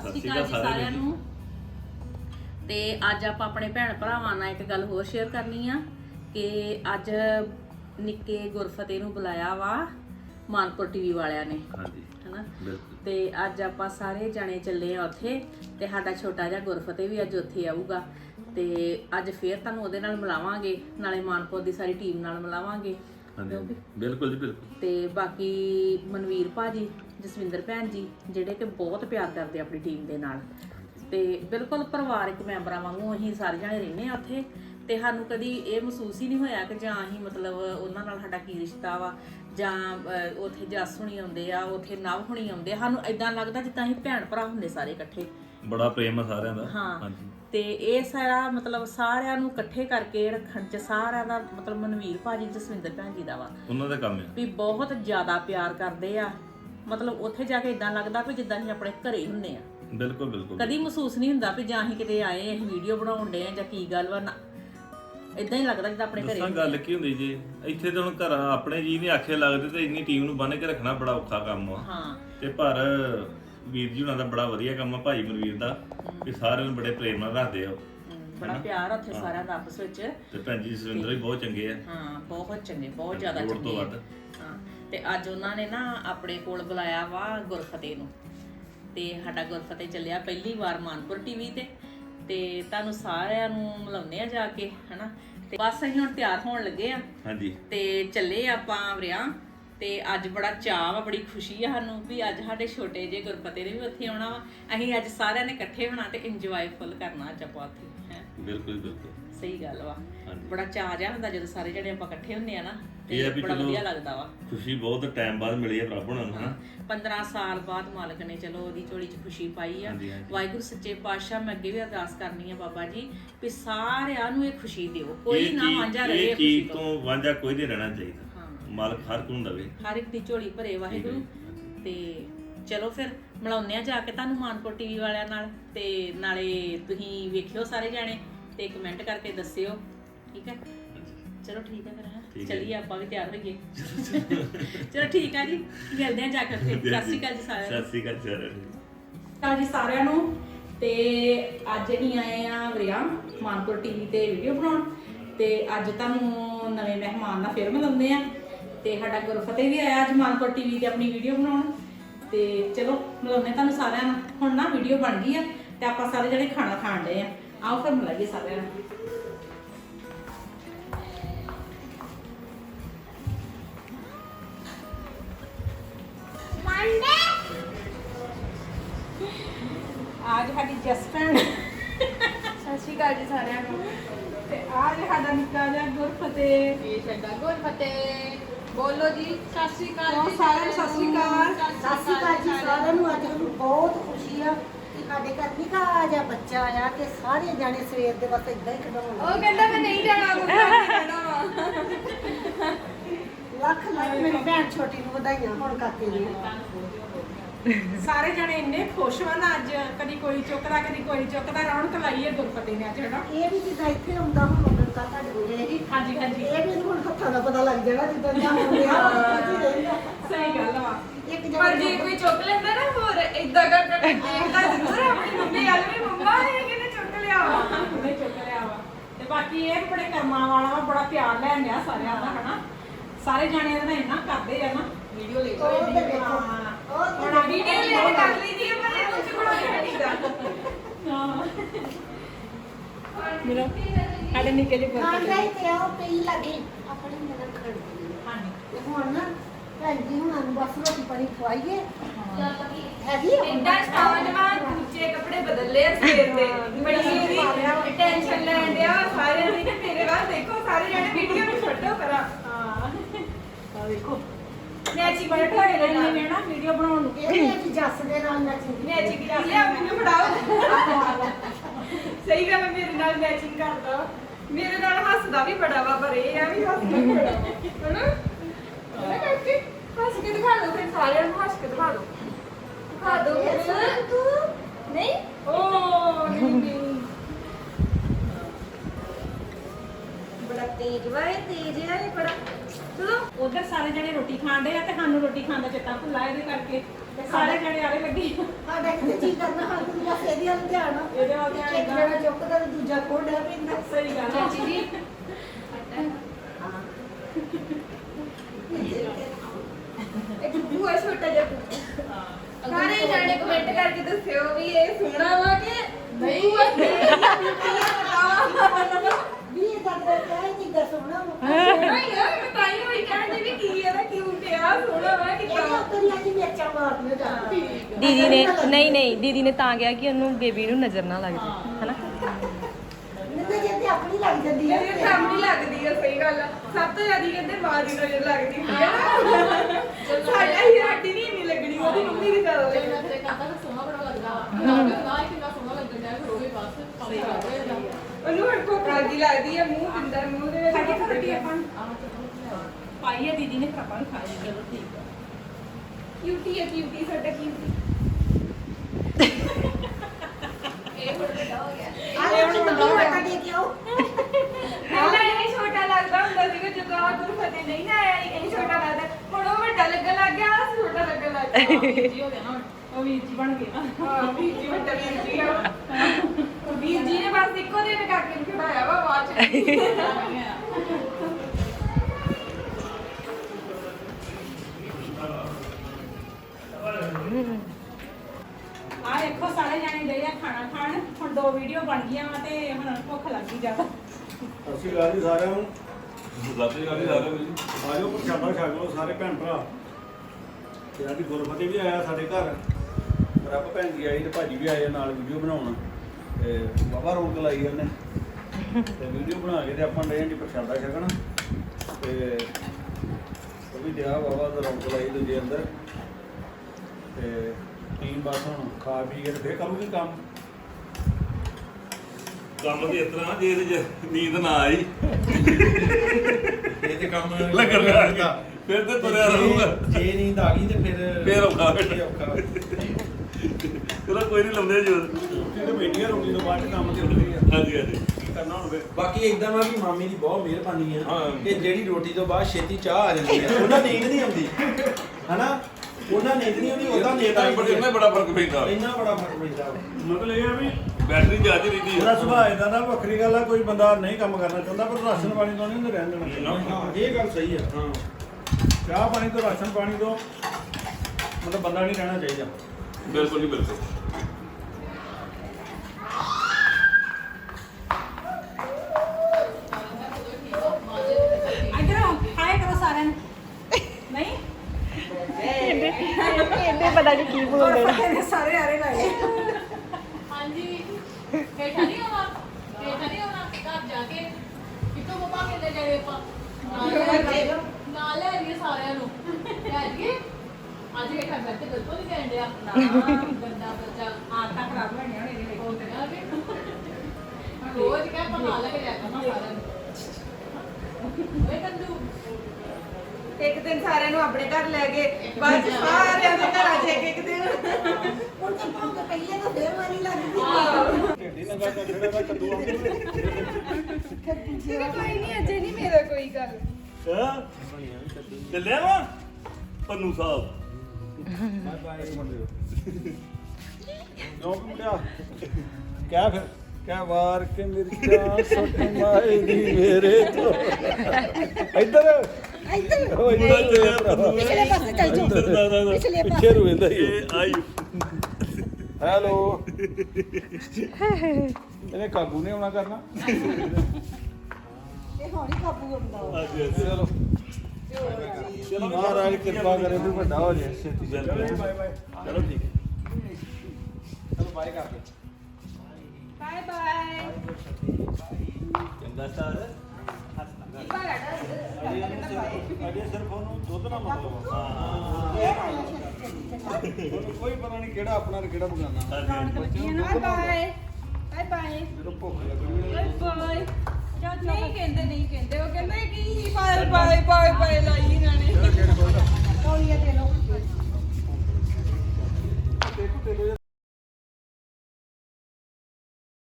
ਸਤਿ ਸ਼੍ਰੀ ਅਕਾਲ ਜੀ ਸਾਰਿਆਂ ਨੂੰ। ਤੇ ਅੱਜ ਆਪਾਂ ਆਪਣੇ ਭੈਣ ਭਰਾਵਾਂ ਨਾਲ ਇੱਕ ਗੱਲ ਹੋਰ ਸ਼ੇਅਰ ਕਰਨੀ ਆ ਕਿ ਅੱਜ ਨਿੱਕੇ ਗੁਰਫਤਿਹ ਨੂੰ ਬੁਲਾਇਆ ਵਾ ਮਾਨਪੁਰ ਟੀਵੀ ਵਾਲਿਆਂ ਨੇ ਹਾਂਜੀ। ਹਨਾ? ਬਿਲਕੁਲ। ਤੇ ਅੱਜ ਆਪਾਂ ਸਾਰੇ ਜਾਣੇ ਚੱਲੇ ਆ ਉੱਥੇ ਤੇ ਸਾਡਾ ਛੋਟਾ ਜਿਹਾ ਗੁਰਫਤਿਹ ਵੀ ਅੱਜ ਉੱਥੇ ਆਊਗਾ। ਤੇ ਅੱਜ ਫੇਰ ਤੁਹਾਨੂੰ ਉਹਦੇ ਨਾਲ ਮਿਲਾਵਾਂਗੇ ਨਾਲੇ ਮਾਨਪੁਰ ਦੀ ਸਾਰੀ ਟੀਮ ਨਾਲ ਮਿਲਾਵਾਂਗੇ। ਹਾਂਜੀ ਹਾਂਜੀ। ਬਿਲਕੁਲ ਜੀ ਬਿਲਕੁਲ। ਤੇ ਬਾਕੀ ਮਨਵੀਰ ਭਾਜੀ ਜਸਵਿੰਦਰ ਭੈਣ ਜੀ ਜਿਹੜੇ ਕਿ ਬਹੁਤ ਪਿਆਰ ਕਰਦੇ ਆਪਣੀ ਟੀਮ ਦੇ ਨਾਲ। ਤੇ ਬਿਲਕੁਲ ਪਰਿਵਾਰਕ ਮੈਂਬਰਾਂ ਵਾਂਗੂ ਅਸੀਂ ਸਾਰੇ ਜਣੇ ਰਹਿੰਦੇ ਆ ਉੱਥੇ। ਤੇ ਸਾਨੂੰ ਕਦੀ ਇਹ ਮਹਿਸੂਸ ਹੀ ਨਹੀਂ ਹੋਇਆ ਕਿ ਜਾਂ ਅਸੀਂ ਮਤਲਬ ਉਹਨਾਂ ਨਾਲ ਸਾਡਾ ਕੀ ਰਿਸ਼ਤਾ ਵਾ ਜਾਂ ਅਹ, ਉੱਥੇ ਜੱਸ ਹੁਣੀ ਆਉਂਦੇ ਆ ਉੱਥੇ ਨਵ ਹੁਣੀ ਆਉਂਦੇ ਆ। ਸਾਨੂੰ ਇਦਾਂ ਲੱਗਦਾ ਜਿੱਦਾਂ ਅਸੀਂ ਭੈਣ ਭਰਾ ਹੁੰਦੇ ਸਾਰੇ ਇਕੱਠੇ। ਬੜਾ ਪ੍ਰੇਮ ਆ ਸਾਰਿਆਂ ਦਾ। ਹਾਂ। ਹਾਂਜੀ। ਤੇ ਇਹ ਸਾਰਾ ਮਤਲਬ ਸਾਰਿਆਂ ਨੂੰ ਇਕੱਠੇ ਕਰਕੇ ਰੱਖਣ ਚ ਸਾਰਿਆਂ ਦਾ ਮਤਲਬ ਮਨਵੀਰ ਭਾਜੀ ਜਸਵਿੰਦਰ ਭੈਣ ਜੀ ਦਾ ਵਾ। ਉਹਨਾਂ ਦਾ ਕੰਮ ਹੈ ਵੀ ਬਹੁਤ ਜ਼ਿਆਦਾ ਪਿਆਰ ਕਰਦੇ ਆ। ਮਤਲਬ ਉੱਥੇ ਜਾ ਕੇ ਇਦਾਂ ਲੱਗਦਾ ਵੀ ਜਿੱਦਾਂ ਅਸੀਂ ਆਪਣੇ ਘਰੇ ਹੁੰਨੇ ਆ। ਬਿਲਕੁਲ ਬਿਲਕੁਲ। ਕਦੀ ਮਹਿਸੂਸ ਨਹੀਂ ਹੁੰਦਾ ਵੀ ਜਾਂ ਅਸੀਂ ਕਿਤੇ ਆਏ ਅਸੀਂ ਵੀਡੀਓ ਬਣਾਉਣ ਦੇ ਆ ਜਾਂ ਕੀ ਗੱਲ ਵਾ ਨਾ। ਇਦਾਂ ਹੀ ਲੱਗਦਾ ਜਿੱਦਾਂ ਆਪਣੇ ਘਰੇ ਦੱਸਾਂ ਗੱਲ ਕੀ ਹੁੰਦੀ ਜੀ? ਇੱਥੇ ਤਾਂ ਹੁਣ ਘਰ ਆਪਣੇ ਜੀ ਨੇ ਆਖੇ ਲੱਗਦੇ ਤੇ ਇੰਨੀ ਟੀਮ ਨੂੰ ਬੰਨ ਕੇ ਰੱਖਣਾ ਬੜਾ ਔਖਾ ਕੰਮ ਆ ਹਾਂ। ਤੇ ਪਰ ਵੀਰ ਜੀ ਉਹਨਾਂ ਦਾ ਬੜਾ ਵਧੀਆ ਕੰਮ ਆ ਭਾਈ ਮਨਵੀਰ ਦਾ। ਕਿ ਸਾਰਿਆਂ ਨੂੰ ਬੜੇ ਪ੍ਰੇਮ ਨਾਲ ਰੱਖਦੇ ਆ ਉਹ। ਬੜਾ ਪਿਆਰ ਆ ਉੱਥੇ ਸਾਰਿਆਂ ਦਾ ਆਪਸ ਵਿੱਚ। ਤੇ ਭੈਣ ਜੀ ਸੁਰਿੰਦਰ ਵੀ ਬਹੁਤ ਚੰਗੇ ਆ। ਹਾਂ ਬਹੁਤ ਚੰਗੇ ਬਹੁਤ ਜ਼ਿਆਦਾ ਲੋੜ ਤੋਂ ਚੰਗੇ। ਵੱਧ। ਹਾਂ ਤੇ ਅੱਜ ਉਹਨਾਂ ਨੇ ਨਾ ਆਪਣੇ ਕੋਲ ਬੁਲਾਇਆ ਵਾ ਗੁਰਫਤਿਹ ਨੂੰ। ਤੇ ਸਾਡਾ ਗੁਰਫਤਿਹ ਚੱਲਿਆ ਪਹਿਲੀ ਵਾਰ ਮਾਨਪੁਰ ਟੀਵੀ ਤੇ। ਤੇ ਤੁਹਾਨੂੰ ਸਾਰਿਆਂ ਨੂੰ ਮਿਲਾਉਂਦੇ ਆ ਜਾ ਕੇ ਹਨਾ? ਤੇ ਬਸ ਅਸੀਂ ਹੁਣ ਤਿਆਰ ਹੋਣ ਲੱਗੇ ਆ। ਹਾਂਜੀ। ਤੇ ਚੱਲੇ ਆਪਾਂ ਵਰਿਆਂ ਤੇ ਅੱਜ ਬੜਾ ਚਾਅ ਵਾ ਬੜੀ ਖੁਸ਼ੀ ਆ ਸਾਨੂੰ ਵੀ ਅੱਜ ਸਾਡੇ ਛੋਟੇ ਜਿਹੇ ਗੁਰਫਤਿਹ ਨੇ ਵੀ ਉੱਥੇ ਆਉਣਾ ਵਾ। ਅਸੀਂ ਅੱਜ ਸਾਰਿਆਂ ਨੇ ਇਕੱਠੇ ਹੋਣਾ ਤੇ ਇੰਜੋਏ ਫੁੱਲ ਕਰਨਾ ਅੱਜ ਆਪਾਂ ਉੱਥੇ ਹੈ। ਬਿਲਕੁਲ ਬਿਲਕੁਲ। ਸਹੀ ਗੱਲ ਵਾ। ਹਾਂਜੀ। ਬੜਾ ਚਾਅ ਜਿਹਾ ਹੁੰਦਾ ਜਦੋਂ ਸਾਰੇ ਜਣੇ ਆਪਾਂ ਇਕੱਠੇ ਹੁੰਦੇ ਆ ਨਾ ਇਹ ਆ ਵੀ ਬੜਾ ਚਲੋ- ਵਧੀਆ ਲੱਗਦਾ ਵਾ। ਖੁਸ਼ੀ ਬਹੁਤ ਟਾਈਮ ਬਾਅਦ ਮਿਲੀ ਹੈ ਪ੍ਰਭੂ ਨੂੰ ਹਨਾ 15 ਸਾਲ ਬਾਅਦ ਮਾਲਕ ਨੇ ਚਲੋ ਉਹਦੀ ਝੋਲੀ 'ਚ ਖੁਸ਼ੀ ਪਾਈ ਆ। ਹਾਂਜੀ, ਹਾਂਜੀ। ਵਾਹਿਗੁਰੂ ਸੱਚੇ ਪਾਤਸ਼ਾਹ ਮੈਂ ਅੱਗੇ ਵੀ ਅਰਦਾਸ ਕਰਨੀ ਆ ਬਾਬਾ ਜੀ ਵੀ ਸਾਰਿਆਂ ਨੂੰ ਇਹ ਖੁਸ਼ੀ ਦਿਓ। ਕੋਈ ਇਹ ਨਾ ਚੀਜ਼- ਵਾਂਝਾ ਰਹੇ ਇਹ ਖੁਸ਼ੀ ਚੀਜ਼ ਤੋਂ। ਤੋਂ ਵਾਂਝਾ ਕੋਈ ਨਹੀਂ ਰਹਿਣਾ ਚਾਹੀਦਾ। ਮਾਲਕ ਹਰ ਨੂੰ ਦਵੇ। ਹਰ ਇੱਕ ਦੀ ਝੋਲੀ ਭਰੇ ਵਾਹਿਗੁਰੂ। ਤੇ ਚਲੋ ਫਿਰ ਮਿਲਾਉਂਦੇ ਆ ਜਾ ਕੇ ਤੁਹਾਨੂੰ ਮਾਨਪੁਰ ਟੀਵੀ ਵਾਲਿਆਂ ਨਾਲ ਤੇ ਨਾਲੇ ਤੁਸੀਂ ਵੇਖਿਓ ਸਾਰੇ ਜਾਣੇ ਤੇ ਕਮੈਂਟ ਕਰਕੇ ਦੱਸਿਓ। ਠੀਕ ਹੈ? ਚਲੋ ਠੀਕ ਹੈ ਫਿਰ। ਚੱਲੀਏ ਆਪਾਂ ਵੀ ਤਿਆਰ ਹੋਈਏ। ਚਲੋ ਠੀਕ ਹੈ ਜੀ। ਮਿਲਦੇ ਆ ਜਾ ਕੇ ਫਿਰ। ਸਤਿ ਸ਼੍ਰੀ ਅਕਾਲ ਜੀ ਸਾਰਿਆਂ ਨੂੰ। ਸਤਿ ਸ਼੍ਰੀ ਅਕਾਲ ਸਾਰਿਆਂ ਨੂੰ। ਸਤਿ ਜੀ ਸਾਰਿਆਂ ਨੂੰ। ਤੇ ਅੱਜ ਅਸੀਂ ਆਏ ਆ ਵਰਿਆ ਮਾਨਪੁਰ ਟੀਵੀ ਤੇ ਵੀਡੀਓ ਬਣਾਉਣ। ਤੇ ਅੱਜ ਤੁਹਾਨੂੰ ਨਵੇਂ ਮਹਿਮਾਨ ਨਾਲ ਫਿਰ ਮਿਲਾਉਂਦੇ ਆ ਤੇ ਸਾਡਾ ਗੁਰਫਤਿਹ ਵੀ ਆਇਆ ਅੱਜ ਮਾਨਪੁਰ ਟੀਵੀ ਤੇ ਆਪਣੀ ਵੀਡੀਓ ਬਣਾਉਣ। ਤੇ ਚਲੋ ਮਿਲਾਉਂਦੇ ਤੁਹਾਨੂੰ ਸਾਰਿਆਂ ਨੂੰ। ਹੁਣ ਨਾ ਵੀਡੀਓ ਬਣ ਗਈ ਆ ਤੇ ਆਪਾਂ ਸਾਰੇ ਜਿਹੜੇ ਖਾਣਾ ਖਾਣ ਡਏ ਆ। ਆਓ ਫਿਰ ਮਿਲਾਈਏ ਸਾਰਿਆਂ ਨੂੰ। ਅੱਜ ਸਾਡੀ ਜਸ ਭੈਣ ਸਤਿ ਸ਼੍ਰੀ ਅਕਾਲ ਜੀ ਸਾਰਿਆਂ ਨੂੰ। ਤੇ ਅੱਜ ਸਾਡਾ ਨਿੱਕਾ ਜਿਹਾ ਗੁਰਫਤਿਹ ਇਹ ਸਾਡਾ ਗੁਰਫਤਿਹ ਬੋਲੋ ਜੀ ਸਤਿ ਸ਼੍ਰੀ ਅਕਾਲ ਬਹੁਤ ਜੀ ਸਾਰਿਆਂ ਨੂੰ ਸਤਿ ਸ਼੍ਰੀ ਅਕਾਲ। ਸਤਿ ਸ਼੍ਰੀ ਅਕਾਲ ਜੀ ਸਾਰਿਆਂ ਨੂੰ। ਅੱਜ ਸਾਨੂੰ ਬਹੁਤ ਖੁਸ਼ੀ ਆ ਕਿ ਸਾਡੇ ਘਰ ਨਿੱਕਾ ਜਿਹਾ ਬੱਚਾ ਆਇਆ ਤੇ ਸਾਰੇ ਜਾਣੇ ਸਵੇਰ ਦੇ ਬਸ ਇਦਾਂ ਹੀ ਖਡਾਉਣ ਉਹ ਕਹਿੰਦਾ ਮੈਂ ਨਹੀਂ ਜਾਣਾ ਗੁਰਫਤਿਹ ਜਾਣਾ। ਵਾ ਲੱਖ ਲੱਖ ਮੇਰੀ ਭੈਣ ਛੋਟੀ ਨੂੰ ਵਧਾਈਆਂ ਹੋਣ ਕਾਕੇ ਨੂੰ। ਸਾਰੇ ਜਣੇ ਇੰਨੇ ਖੁਸ਼ ਹਨ ਅੱਜ ਕਦੀ ਕੋਈ ਚੁੱਕਦਾ ਕਦੀ ਕੋਈ ਚੁੱਕਦਾ ਰੌਣਕ ਲਾਈ ਹੈ ਗੁਰਫਤਿਹ ਨੇ ਅੱਜ ਹਨਾ? ਇਹ ਵੀ ਜਿੱਦਾਂ ਇੱਥੇ ਆਉਂਦਾ ਹੁਣ ਤਾਂ ਤੁਹਾਡੇ ਕੋਲ ਇਹ ਹਾਂਜੀ ਹਾਂਜੀ। ਇਹ ਵੀ ਹੁਣ ਹੱਥਾਂ ਦਾ ਪਤਾ ਲੱਗ ਜਾਣਾ ਜਿੱਦਾਂ ਦਾ ਹੁੰਦੇ ਆ ਸਹੀ ਗੱਲ ਵਾ ਇੱਕ ਪਰ ਜੇ ਕੋਈ ਚੁੱਕ ਲੈਂਦਾ ਨਾ ਹੋਰ ਇਦਾਂ ਕਰ ਕਰ ਦੇਖਦਾ ਜ਼ਰੂਰ ਆ ਆਪਣੀ ਮੰਮੀ ਵੱਲ ਵੀ ਮੰਮਾ ਇਹ ਕਿਹਨੇ ਚੁੱਕ ਲਿਆ ਵਾ? ਉਹਨੇ ਚੁੱਕ ਲਿਆ ਵਾ। ਤੇ ਬਾਕੀ ਇਹ ਬੜੇ ਕਰਮਾਂ ਵਾਲਾ ਵਾ ਬੜਾ ਪਿਆਰ ਲੈਣ ਡਿਆ ਸਾਰਿਆਂ ਦਾ ਹਨਾ? ਸਾਰੇ ਜਾਣੇ ਇਹਦਾ ਇੰਨਾ ਕਰਦੇ ਆ ਨਾ। ਵੀਡੀਓ ਲੈ ਉਹ ਤੇ ਹਾਂ ਉਹ ਤੇ ਵੀਡੀਓ ਲੈ ਕਰ ਲਈ ਦੀ ਪਰ ਇਹ ਕੁਝ ਬੜਾ ਨਹੀਂਗਾ ਮੇਰਾ ਸਾਡੇ ਨਿੱਕੇ ਜਿਹੇ ਗੁਰਫਤਿਹ ਹੀ ਤੇ ਆਓ ਪਈ ਲੱਗੇ ਆਪਣੀ ਮਦਦ ਖੜਦੀ ਤੇ ਹੁਣ ਨਾ ਭੈਣ ਜੀ ਹੁਣ ਨੂੰ ਬਸ ਰੋਟੀ ਪਾਣੀ ਖਵਾਈਏ। ਹੈਗੀ ਆ ਇੰਦਾ ਸਟਾਵਨ ਦੂਜੇ ਕੱਪੜੇ ਬਦਲ ਲਏ ਆ ਸਵੇਰ ਦੇ। ਬੜੀ ਇਹਦੀ ਟੈਨਸ਼ਨ ਲੈਣ ਡਿਆ ਵਾ ਸਾਰਿਆਂ ਦੀ ਕਿ ਮੇਰੇ ਵੱਲ ਦੇਖੋ ਸਾਰੇ ਜਣੇ ਵੀਡੀਓ ਨੂੰ ਛੱਡੋ ਕਰਾ ਹਾਂ। ਆ ਦੇਖੋ। ਮੈਚਿੰਗ ਬੜੇ ਬੜੇ ਢੋਏ ਢੋਏ ਲੈਣੇ ਨੇ ਨਾ ਵੀਡੀਓ ਬਣਾਉਣ ਨੂੰ। ਇਹ ਵੀ ਅੱਜ ਜੱਸ ਦੇ ਨਾਲ ਮੈਚਿੰਗ ਮੈਚਿੰਗ ਕਰ ਲਿਆ ਮੈਨੂੰ ਫੜਾਓ। ਸਹੀ ਗੱਲ ਹੈ, ਮੇਰੇ ਨਾਲ ਮੈਚਿੰਗ ਕਰਦਾ ਮੇਰੇ ਨਾਲ ਹੱਸਦਾ ਵੀ ਬੜਾ ਵਾ ਪਰ ਇਹ ਆ ਵੀ ਹੱਸਦਾ ਵੀ ਬੜਾ ਵਾ। ਹਨਾ? ਹੱਸ ਕੇ ਦਿਖਾ ਦਿਓ ਫਿਰ ਸਾਰਿਆਂ ਨੂੰ ਹੱਸ ਕੇ ਦਿਖਾ ਦਿਓ। ਦਿਖਾ ਦਿਓ ਫਿਰ ਤੂੰ? ਨਹੀਂ? ਓ ਨਹੀਂ ਨਹੀਂ। ਬੜਾ ਤੇਜ਼ ਵਾ ਇਹ ਤੇਜ਼ ਆ ਇਹ ਬੜਾ। ਚਲੋ। ਉਧਰ ਸਾਰੇ ਜਣੇ ਰੋਟੀ ਖਾਣ ਦੇ ਆ ਤੇ ਸਾਨੂੰ ਰੋਟੀ ਖਾਣ ਦਾ ਚੇਤਾ ਭੁੱਲਾ ਇਹਦੇ ਕਰਕੇ। ਸਾਰੇ ਜਣੇ ਆਰੇ ਲੱਗੀ। ਸਾਡਾ ਕਿਤੇ ਜੀ ਕਰਨਾ ਹਾਂ ਤੂੰ ਬਸ ਇਹਦੇ ਵੱਲ ਧਿਆਨ ਆ। ਇਹਦੇ ਵੱਲ ਧਿਆਨ ਇੱਕ ਜਣਾ ਚੁੱਕਦਾ ਤੇ ਦੂਜਾ ਖੋਲ੍ਹਿਆ ਪੈਂਦਾ ਸਹੀ ਗੱਲ ਹੈ ਚਾਚੀ ਜੀ। ਇੱਕ ਬੂਆ ਛੋਟਾ ਜਿਹਾ ਸਾਰੇ ਜਾਣੇ ਕਮੈਂਟ ਕਰਕੇ ਦੱਸਿਓ ਵੀ ਇਹ ਸੋਹਣਾ ਵਾ ਕਿ ਨਹੀਂ? ਵੀ ਇਹ ਦੰਦਾ ਕਹਿ ਕਿ ਦਸੋਣਾ ਸੋਹਣਾ ਹੀ ਆ ਮੈਂ ਤਾਂ ਹੀ ਹੋਈ ਕਹਿੰਦੀ ਵੀ ਕੀ ਇਹਦਾ ਕਿਊਟ ਆ ਸੋਹਣਾ ਵਾ ਕਿੱਦਾਂ। ਦੀਦੀ ਨੇ ਨਹੀਂ ਨਹੀਂ ਦੀਦੀ ਨੇ ਤਾਂ ਕਿਹਾ ਕਿ ਉਹਨੂੰ ਬੇਬੀ ਨੂੰ ਨਜ਼ਰ ਨਾ ਲੱਗ ਜਾਏ ਹਨਾ? ਨਿੱਤੇ ਜੇ ਤੇ ਆਪਣੀ ਲੱਗ ਜਾਂਦੀ ਹੈ ਇਹ ਫੈਮਿਲੀ ਲੱਗਦੀ ਆ ਸਹੀ ਗੱਲ ਆ। ਸਭ ਤੋਂ ਜ਼ਿਆਦਾ ਕਹਿੰਦੇ ਮਾਂ ਦੀ ਨਜ਼ਰ ਲੱਗਦੀ ਹੁੰਦੀ ਆ। ਨਾ ਸਾਡਾ ਹੀ ਸਾਡੀ ਨਹੀਂ ਇੰਨੀ ਲੱਗਣੀ ਉਹਦੀ ਮੰਮੀ ਦੀ ਜ਼ਿਆਦਾ ਉਹਨੂੰ ਲੱਗਦੀ ਆ ਮੂੰਹ ਦੇ ਵਿੱਚ ਪਾਈ ਹੈ ਦੀਦੀ ਨੇ ਆਪਾਂ ਵੀ ਖਾਈ ਚਲੋ ਠੀਕ ਆ। ਕਿਊਟੀ ਆ ਕਿਊਟੀ ਸਾਡਾ ਕਿਊਟੀ ਆਲੇ ਹੁਣ ਮੰਮੀ ਵਟਾ ਦੇ ਕੇ ਆਓ ਪਹਿਲਾਂ ਇਹ ਛੋਟਾ ਲੱਗਦਾ ਹੁੰਦਾ ਸੀਗਾ ਜਦੋਂ ਆ ਗੁਰੂ ਫਤਿਹ ਨਹੀਂ ਨਾ ਆਇਆ ਇਹ ਛੋਟਾ ਲੱਗਦਾ। ਹੁਣ ਉਹ ਵੱਡਾ ਲੱਗਣ ਲੱਗ ਗਿਆ ਆਹ ਛੋਟਾ ਲੱਗਣ ਲੱਗ ਗਿਆ। ਜੀ ਹੋ ਗਿਆ ਨਾ ਹੁਣ। ਉਹ ਵੀਰ ਜੀ ਬਣ ਗਏ ਨਾ। ਹਾਂ ਵੀਰ ਜੀ ਵੱਡਾ ਵੀਰ ਜੀ ਆ। ਵੀਰ ਜੀ ਨੇ ਬਸ ਇੱਕੋ ਦਿਨ ਕਾਕੇ ਨੂੰ ਖਿਡਾਇਆ ਵਾ ਬਾਅਦ ਖਾਣਾ ਖਾਣ। ਹੁਣ ਦੋ ਵੀਡੀਓ ਬਣ ਗਈਆਂ ਵਾ ਤੇ ਹੁਣ ਭੁੱਖ ਲੱਗੀ ਜ਼ਿਆਦਾ। ਅਸੀਂ ਗੱਲ ਜੀ ਸਾਰਿਆਂ ਨੂੰ। ਜ਼ਾਤੇ ਗੱਲ ਸਾਰੇ ਵੀ ਆਜੋ ਪ੍ਰਸ਼ਾਦਾ ਛਕ ਲਓ ਸਾਰੇ ਭੈਣ ਭਰਾ। ਤੇ ਸਾਡੀ ਗੁਰਫਤਿਹ ਵੀ ਆਇਆ ਸਾਡੇ ਘਰ। ਰੱਬ ਭੈਣ ਜੀ ਆਈ ਤੇ ਭਾਜੀ ਵੀ ਆਏ ਆ ਨਾਲ ਵੀਡੀਓ ਬਣਾਉਣ। ਤੇ ਬਾਬਾ ਰੌਣਕ ਲਾਈ ਉਹਨੇ। ਤੇ ਵੀਡੀਓ ਬਣਾ ਕੇ ਤੇ ਆਪਾਂ ਲੈ ਜੀ ਪ੍ਰਸ਼ਾਦਾ ਛਕਣ। ਤੇ ਉਹ ਵੀ ਦਿਆ ਬਾਬਾ ਦਾ ਰੌਣਕ ਲਾਈ ਦੂਜੇ ਅੰਦਰ। ਤੇ ਟੀਮ ਬਸ ਹੁਣ ਖਾ ਪੀ ਕੇ ਤੇ ਫੇਰ ਕਰੂਗੀ ਕੰਮ। ਕੰਮ ਦੀ ਇਸ ਤਰ੍ਹਾਂ ਜੇ ਇਹਦੇ 'ਚ ਨੀਂਦ ਨਾ ਆਈ। ਇਹ ਤੇ ਕੰਮ ਲੱਗਣ ਲੱਗ ਫਿਰ ਤੇ ਤੁਰਿਆ ਰਹੂਗਾ। ਜੇ ਨੀਂਦ ਆ ਗਈ ਤੇ ਫਿਰ ਫਿਰ ਔਖਾ ਫਿਰ। ਔਖਾ ਚਲੋ ਕੋਈ ਨਹੀਂ ਲੰਦੇ ਜੋਰ। ਤੇ ਬੈਠੀ ਆ ਰੋਟੀ ਤੋਂ ਬਾਅਦ ਕੰਮ ਤੇ ਉੱਠਦੀ ਆ। ਹਾਂਜੀ ਹਾਂਜੀ। ਕਰਨਾ ਹੁਣ ਫੇਰ ਬਾਕੀ ਇਦਾਂ ਵਾ ਵੀ ਮਾਮੀ ਦੀ ਬਹੁਤ ਮਿਹਰਬਾਨੀ ਆ ਹਾਂ। ਕਿ ਜਿਹੜੀ ਰੋਟੀ ਤੋਂ ਬਾਅਦ ਛੇਤੀ ਚਾਹ ਆ ਜਾਂਦੀ ਹੈ ਉਹਨਾਂ ਨੀਂਦ ਨਹੀਂ ਆਉਂਦੀ। ਹਨਾ? ਉਹਨਾਂ ਨੀਂਦ ਨਹੀਂ ਆਉਂਦੀ ਉਹਦਾ ਨੀਂਦ ਕਿੰਨਾ ਬੜਾ ਫ਼ਰਕ ਪੈਂਦਾ। ਇੰਨਾ ਬੜਾ ਫ਼ਰਕ ਪੈਂਦਾ। ਮਤਲਬ ਇਹ ਆ ਵੀ ਬੈਟਰੀ ਚਾਰਜ ਰਹਿੰਦੀ ਉਹਦਾ ਹੈ ਸੁਭਾਅ ਇਦਾਂ ਦਾ ਵੱਖਰੀ ਗੱਲ ਆ ਕੋਈ ਬੰਦਾ ਨਹੀਂ ਕੰਮ ਕਰਨਾ ਚਾਹੁੰਦਾ ਪਰ ਰਾਸ਼ਨ ਪਾਣੀ ਤੋਂ ਨਹੀਂ ਹੁੰਦੇ ਰਹਿਣ ਦੇਣਾ। ਹਾਂ ਇਹ ਗੱਲ ਸਹੀ ਆ। ਹਾਂ। ਚਾਹ ਪਾਣੀ ਤੋਂ ਰਾਸ਼ਨ ਪਾਣੀ ਤੋਂ ਮਤਲਬ ਬੰਦਾ ਨਹੀਂ ਰਹਿਣਾ ਚਾਹੀਦਾ। ਬਿਲਕੁਲ ਨਹੀਂ ਬਿਲਕੁਲ। ਨੂੰ। ਇਹਦੇ ਪਤਾ ਨਹੀਂ ਕੀ ਬੋਲਦੇ ਸਾਰੇ ਆਰੇ ਲਾਏ। ਹੇਠਾਂ ਨਹੀਂ ਆਉਣਾ ਹੇਠਾਂ ਨਹੀਂ ਆਉਣਾ ਘਰ ਜਾ ਕੇ। ਕਿਤੋਂ ਪਪਾ ਕੇ ਲੈ ਜਾਏ ਆਪਾਂ? ਨਾਲ ਲੈ। ਨਾਲ ਲੈ ਆਈਏ ਸਾਰਿਆਂ ਨੂੰ। ਲੈ ਜਾਈਏ ਅੱਜ ਹੇਠਾਂ ਬੈਠ ਕੇ ਬਿਲਕੁਲ ਨਹੀਂ ਕਹਿਣ ਡਿਆ। ਗੰਦਾ ਬੱਚਾ ਆਦਤਾਂ ਖਰਾਬ ਹੋਣੀਆਂ ਹੁਣ ਇਹਦੇ ਹੋ ਵਿੱਚ ਗਿਆ ਰੋਜ਼ ਕਹਿ ਨਾਲ ਲੈ ਕੇ ਜਾਇਆ ਕਰਨਾ ਸਾਰਿਆਂ ਨੂੰ। ਓਏ ਕੰਦੂ। ਇੱਕ ਦਿਨ ਸਾਰਿਆਂ ਨੂੰ ਆਪਣੇ ਘਰ ਲੈ ਗਏ ਬਾਅਦ ਸਾਰਿਆਂ ਦੇ ਘਰਾਂ ਚ ਇੱਕ ਇੱਕ ਦਿਨ। ਹੁਣ ਤਾਂ ਭੌਂਕ ਪਹਿਲੇ ਤਾਂ ਫੇਰ ਵਾਲੀ ਲੱਗਦੀ ਚਲੋ ਕੋਈ ਨਹੀਂ ਅਜੇ ਨਹੀਂ ਮੇਰਾ ਕੋਈ ਗੱਲ। ਹਾਂ? ਚੱਲਿਆ ਵਾ? ਪੰਨੂ ਸਾਹਿਬ। ਬਾਏ ਬਾਏ ਮੁੰਡਿਓ ਜੋ ਮੁੰਡਿਆ। ਕਿਆ ਫਿਰ ਕਿਆ ਵਾਰ ਕੇ ਮਿਰਚਾਂ ਸੁੱਟ ਮਾਏ ਦੀ ਮੇਰੇ ਤੋਂ। ਇੱਧਰ। ਇੱਧਰ। ਓਏ ਮੁੰਡਾ ਚੱਲਿਆ ਪੰਨੂ। ਪਿਛਲੇ ਪਾਸੇ ਚੱਲ ਜਾਓ। ਨਾ, ਨਾ, ਨਾ। ਪਿਛਲੇ ਪਾਸੇ। ਪਿੱਛੇ ਰੁੰਦਾ ਹੀ। ਇਹ ਆਈ। ਹੈਲੋ ਇਹਨੇ ਕਾਬੂ ਨਹੀਂ ਆਉਣਾ ਕਰਨਾ? ਇਹ ਹੌਲੀ ਕਾਬੂ ਹੁੰਦਾ ਵਾ। ਚਲੋ। ਚਲੋ। ਮਹਾਰਾਜ ਕਿਰਪਾ ਕਰੇ ਵੀ ਵੱਡਾ ਹੋ ਜਾਏ ਛੇਤੀ ਬਿਲਕੁਲ। ਚਲੋ ਠੀਕ ਹੈ। ਚਲੋ ਬਾਏ ਕਰ ਦੇ ਬਾਏ ਬਾਏ। ਚੰਗਾ ਸਟਾਰ ਅਜੇ ਸਿਰਫ ਉਹਨੂੰ ਦੁੱਧ ਨਾ ਵਾਲਾ ਛੱਡ ਚੱਲੀ ਉਹਨੂੰ ਕੋਈ ਪਤਾ ਨਹੀਂ ਕਿਹੜਾ ਆਪਣਾ ਤੇ ਕਿਹੜਾ ਬਗਾਨਾ ਬਾਏ ਬਾਏ ਬਾਏ ਬਾਏ ਜਦੋਂ ਭੁੱਖ ਲੱਗਣੀ ਬਾਏ ਬਾਏ ਨਹੀਂ ਕਹਿੰਦੇ ਨਹੀਂ ਕਹਿੰਦੇ। ਉਹ ਕਹਿੰਦੇ ਕੀ ਬਾਏ ਬਾਏ ਬਾਏ ਬਾਏ ਲਾਈ ਇਹਨਾਂ ਨੇ ਕੌਲੀਆਂ ਦੇ ਲੋ ਤੇ ਕੁੱਤੇ